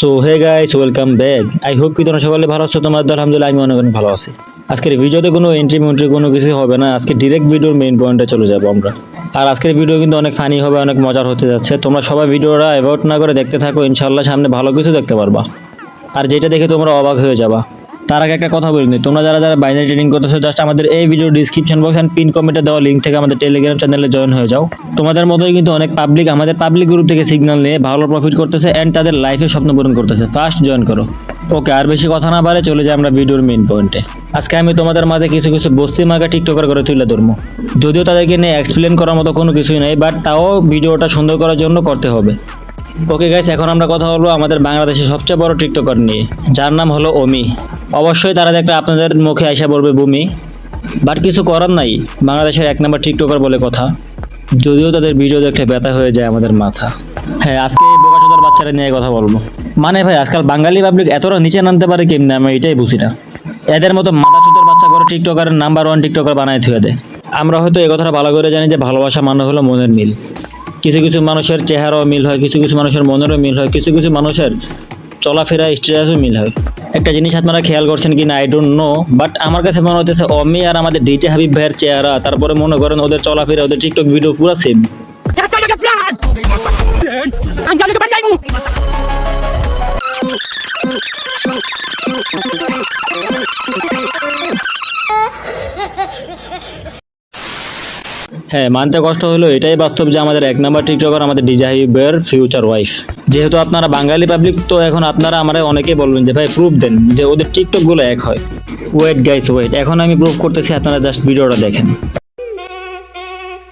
So hey guys, welcome back. I hope কি তোমরা সকলে ভালো আছো তোমার আলহামদুলিল্লাহ আমি অনেক ভালো আছি। আজকের ভিডিওতে কোনো এন্ট্রি মেন্ট্রি কোনো কিছু হবে না। আজকে ডিরেক্ট ভিডিওর মেইন পয়েন্টে চলে যাব আমরা। আর আজকের ভিডিও কিন্তু অনেক ফানি হবে, অনেক মজার হতে যাচ্ছে। তোমরা সবাই ভিডিওটা অ্যাভয়েড না করে দেখতে থাকো ইনশাল্লাহ সামনে ভালো কিছু দেখতে পারবা। আর যেটা দেখে তোমরা অবাক হয়ে যাবা। তার আগে একটা কথা বলিনি। তোমরা যারা যারা বাইনারি ট্রেডিং করতেছো জাস্ট আমাদের এই video description box and pin কমেন্টে দেওয়া লিঙ্ক থেকে আমাদের টেলিগ্রাম চ্যানেলে জয়েন হয়ে যাও। তোমাদের মতোই কিন্তু অনেক পাবলিক আমাদের পাবলিক গ্রুপ থেকে সিগন্যাল নিয়ে ভালো প্রফিট করতেছে অ্যান্ড তাদের লাইফে স্বপ্ন পূরণ করতেছে। ফার্স্ট জয়েন করো। ওকে আর বেশি কথা না বাড়ে, চলে যাই আমরা ভিডিওর মেইন পয়েন্টে আজকে আমি তোমাদের মাঝে কিছু কিছু বস্তি মার্কা টিকটকার করে তুলে ধরবো। যদিও তাদেরকে নিয়ে এক্সপ্লেন করার মতো কোনো কিছুই নাই বাট তাও ভিডিওটা সুন্দর করার জন্য করতে হবে। ওকে গাইস এখন আমরা কথা বলব আমাদের বাংলাদেশের সবচেয়ে বড় টিকটকার নিয়ে। যার নাম হলো অমি। অবশ্যই তারা দেখলে আপনাদের মুখে আইসা পড়বে ভূমি। বাট কিছু করার নাই। বাংলাদেশের এক নম্বর টিকটকার বলে কথা। যদিও তাদের ভিডিও দেখলে ব্যথা হয়ে যায় আমাদের মাথা। হ্যাঁ আজকে এই বোকাচোদার বাচ্চারা নিয়ে কথা বলব। মানে ভাই, আজকাল বাঙালি পাবলিক এতটা নিচে নামতে পারে কেমনে? আমি এটাই বুঝি না। এদের মতো মাথা চুতের বাচ্চা করে টিকটকারের নাম্বার ওয়ান টিকটকার বানায় থুয়ে দেয়। আমরা হয়তো এই কথাটা ভালো করে জানি যে ভালোবাসা মানে হলো মনের মিল। কিছু কিছু মানুষের চেহারাও মিল হয় কিছু কিছু মানুষের মনেরও মিল হয় কিছু কিছু মানুষের চলাফেরা স্ট্রেসও মিল হয়। একটা জিনিস আপনারা খেয়াল করছেন কি না আই ডোন্ট নো বাট আমার কাছে মনে হতেছে অমি আর আমাদের ডিজে হাবিব ভাইয়ের চেহারা তারপরে মনে করেন ওদের চলাফেরা ওদের টিকটক ভিডিও পুরো সেম হ্যাঁ মানতে কষ্ট হলো এটাই বাস্তব যে আমাদের এক নাম্বার টিকটকার আমাদের ডিজে হাবিবের ফিউচার ওয়াইফ যেহেতু আপনারা বাঙালি পাবলিক তো এখন আপনারা আমরা অনেকেই বলবেন যে ভাই প্রুফ দেন যে ওদের টিকটকগুলো এক হয় ওয়েট গাইস ওয়েট এখন আমি প্রুফ করতেছি আপনারা জাস্ট ভিডিওটা দেখেন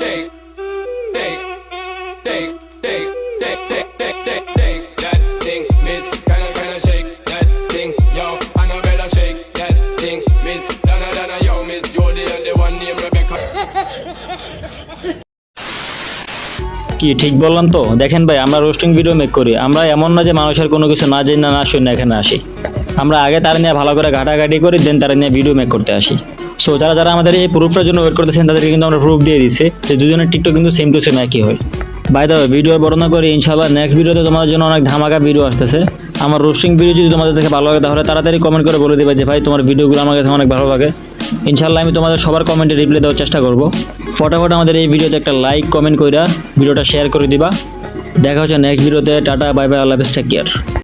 Take, take, take, take, take, take, take, take, take. কি, ঠিক বললাম তো? দেখেন ভাই, আমরা রোস্টিং ভিডিও মেক করি। আমরা এমন না যে মানুষের কোনো কিছু না জানি না শুনি এখানে আসি। আমরা আগে তারা নিয়ে ভালো করে ঘাটাঘাটি করি দেন তারা নিয়ে ভিডিও মেক করতে আসি। সো যারা যারা আমাদের এই প্রুফটার জন্য ওয়েট করতেছেন, তাদেরকে কিন্তু আমরা প্রুফ দিয়ে দিচ্ছি যে দুজনের টিকটক কিন্তু সেম টু সেম একই হয়। বাই দ্য ভিডিও বর্ণনা করি, ইনশাআল্লাহ নেক্সট ভিডিওতে তোমাদের জন্য অনেক ধামাকা ভিডিও আসতেছে। আমার রোস্টিং ভিডিও যদি তোমাদের থেকে ভালো লাগে, তাহলে তাড়াতাড়ি কমেন্ট করে বলে দিবে যে, ভাই, তোমার ভিডিওগুলো আমার কাছে অনেক ভালো লাগে। ইনশাআল্লাহ আমি তোমাদের সবার কমেন্টে রিপ্লাই দেওয়ার চেষ্টা করব। ফটাফট আমাদের এই ভিডিওতে একটা লাইক কমেন্ট কইরা ভিডিওটা শেয়ার করে দিবা। দেখা হচ্ছে নেক্সট ভিডিওতে tata bye bye Allah take care